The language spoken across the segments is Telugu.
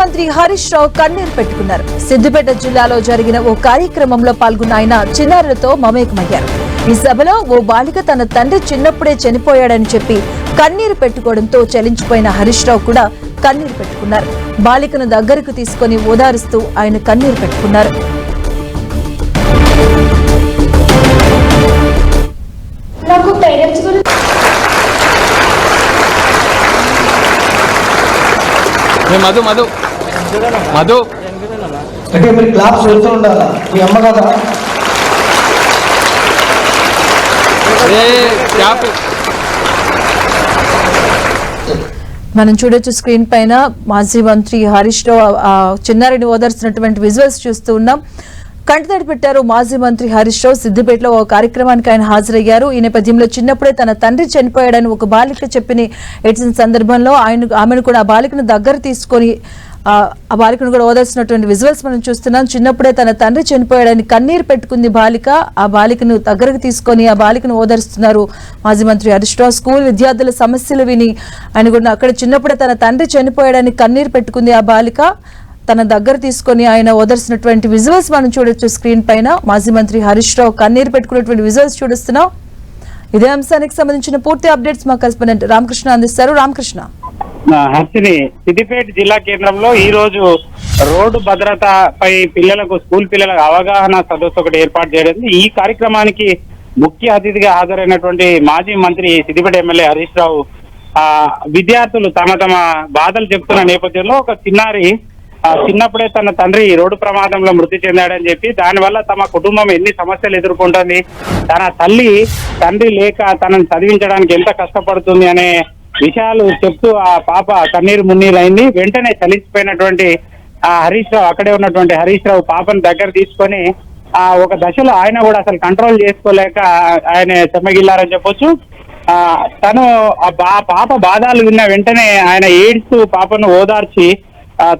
మంత్రి హరీష్ రావు కన్నీరు పెట్టుకున్నారు. సిద్దిపేట జిల్లాలో జరిగిన ఓ కార్యక్రమంలో పాల్గొన్న ఆయన చిన్నారులతో మమేకమయ్యారు. ఈ సభలో ఓ బాలిక తన తండ్రి చిన్నప్పుడే చనిపోయాడని చెప్పి కన్నీరు పెట్టుకోవడంతో చలించిపోయిన హరీష్ రావు కూడా కన్నీరు పెట్టుకున్నారు. బాలికను దగ్గరకు తీసుకొని ఓదారుస్తూ ఆయన కన్నీరు పెట్టుకున్నారు. నాకు పేరెంట్స్ గురించి ఏ మధు మధు. మధు. అంటే మీరు క్లాప్స్ వెళ్తూ ఉండాలా? మీ అమ్మ కదా? ఏ క్యాప్ మనం చూడొచ్చు స్క్రీన్ పైన మాజీ మంత్రి హరీష్ రావు ఆ చిన్నారిని ఓదార్చినటువంటి విజువల్స్ చూస్తూ ఉన్నాం. కంటతడి పెట్టారు మాజీ మంత్రి హరీష్ రావు. సిద్దిపేటలో ఓ కార్యక్రమానికి ఆయన హాజరయ్యారు. ఈ నేపథ్యంలో చిన్నప్పుడే తన తండ్రి చనిపోయాడని ఒక బాలిక చెప్పిన ఏడ్చిన సందర్భంలో ఆయన ఆమెను కూడా ఆ బాలికను దగ్గర తీసుకొని ఆ బాలికను కూడా ఓదార్చినటువంటి విజువల్స్ మనం చూస్తున్నాం. చిన్నప్పుడే తన తండ్రి చనిపోయాడని కన్నీరు పెట్టుకుంది బాలిక. ఆ బాలికను దగ్గరకు తీసుకొని ఆ బాలికను ఓదారుస్తున్నారు మాజీ మంత్రి హరీష్ రావు. స్కూల్ విద్యార్థుల సమస్యలు విని ఆయన కూడా అక్కడ చిన్నప్పుడే తన తండ్రి చనిపోయాడని కన్నీరు పెట్టుకుంది ఆ బాలిక. తన దగ్గర తీసుకొని ఆయన ఓదర్చినటువంటి విజువల్స్ మనం చూడొచ్చు స్క్రీన్ పైన. మాజీ మంత్రి హరీష్ రావు కన్నీరు పెట్టుకున్నటువంటి విజువల్స్ చూడుస్తున్నాం. ఇదే అంశానికి సంబంధించిన పూర్తి అప్డేట్స్ మా కరెస్పాండెంట్ రామకృష్ణ అందిస్తారు. రామకృష్ణ. హర్షిని సిద్దిపేట జిల్లా కేంద్రంలో ఈ రోజు రోడ్డు భద్రతపై పిల్లలకు స్కూల్ పిల్లలకు అవగాహన సదస్సు ఒకటి ఏర్పాటు చేయడం ఈ కార్యక్రమానికి ముఖ్య అతిథిగా హాజరైనటువంటి మాజీ మంత్రి సిద్దిపేట ఎమ్మెల్యే హరీష్ రావు ఆ విద్యార్థులు తమ తమ బాధలు చెప్తున్న నేపథ్యంలో ఒక చిన్నారి ఆ, చిన్నప్పుడే తన తండ్రి రోడ్డు ప్రమాదంలో మృతి చెందాడని చెప్పి దానివల్ల తమ కుటుంబం ఎన్ని సమస్యలు ఎదుర్కొంటుంది తన తల్లి తండ్రి లేక తనను చదివించడానికి ఎంత కష్టపడుతుంది అనే విషయాలు చెప్తూ ఆ పాప కన్నీరు మున్నీరు అయింది. వెంటనే చలించిపోయినటువంటి ఆ హరీష్ రావు అక్కడే ఉన్నటువంటి హరీష్ రావు పాపను దగ్గర తీసుకొని ఆ ఒక దశలో ఆయన కూడా అసలు కంట్రోల్ చేసుకోలేక ఆయన చెమ్మగిల్లారని చెప్పొచ్చు. ఆ తను ఆ బా- పాప బాధలు విన్న వెంటనే ఆయన ఏడ్స్తూ పాపను ఓదార్చి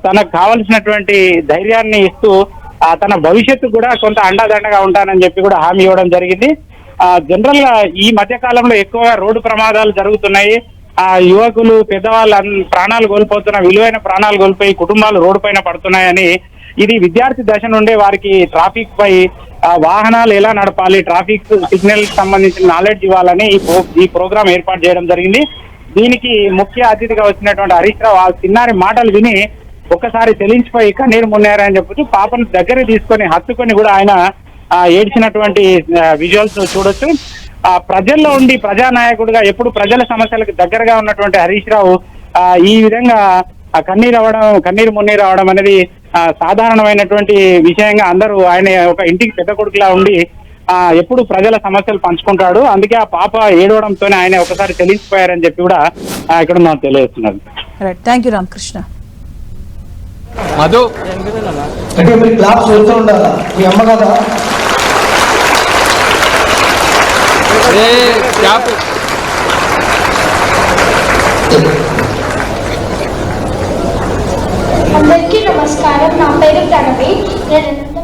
తనకు కావలసినటువంటి ధైర్యాన్ని ఇస్తూ ఆ, తన భవిష్యత్తు కూడా కొంత అండదండగా ఉంటానని చెప్పి కూడా హామీ ఇవ్వడం జరిగింది. ఆ జనరల్గా ఈ మధ్య కాలంలో ఎక్కువగా రోడ్డు ప్రమాదాలు జరుగుతున్నాయి. ఆ యువకులు పెద్దవాళ్ళు ప్రాణాలు కోల్పోతున్న విలువైన ప్రాణాలు కోల్పోయి కుటుంబాలు రోడ్డు పైన పడుతున్నాయని ఇది విద్యార్థి దశ నుండే వారికి ట్రాఫిక్ పై వాహనాలు ఎలా నడపాలి ట్రాఫిక్ సిగ్నల్ సంబంధించిన నాలెడ్జ్ ఇవ్వాలని ఈ ప్రో- ఈ ప్రోగ్రామ్ ఏర్పాటు చేయడం జరిగింది. దీనికి ముఖ్య అతిథిగా వచ్చినటువంటి హరీష్ రావు ఆ చిన్నారి మాటలు విని ఒక్కసారి చెలించిపోయి కన్నీరు మున్నారని చెప్పొచ్చు. పాపను దగ్గర తీసుకొని హత్తుకొని కూడా ఆయన ఏడ్చినటువంటి విజువల్స్ చూడొచ్చు. ఆ ప్రజల్లో ఉండి ప్రజానాయకుడిగా ఎప్పుడు ప్రజల సమస్యలకు దగ్గరగా ఉన్నటువంటి హరీష్ రావు ఆ, ఈ విధంగా ఆ కన్నీరు అవ్వడం కన్నీరు మున్నీరు అవడం అనేది సాధారణమైనటువంటి విషయంగా అందరూ ఆయన ఒక ఇంటికి పెద్ద కొడుకులా ఉండి ఆ ఎప్పుడు ప్రజల సమస్యలు పంచుకుంటాడు. అందుకే ఆ పాప ఏడవడంతోనే ఆయన ఒకసారి చెల్లించిపోయారని చెప్పి కూడా ఇక్కడ నాకు తెలియజేస్తున్నారు. Right thank you Ramakrishna Madhu. అంటే మీరు క్లాప్స్ వెళ్తూ ఉండాలా? మీ అమ్మ కదా? అందరికీ నమస్కారం నా పేరు ప్రణవి నేను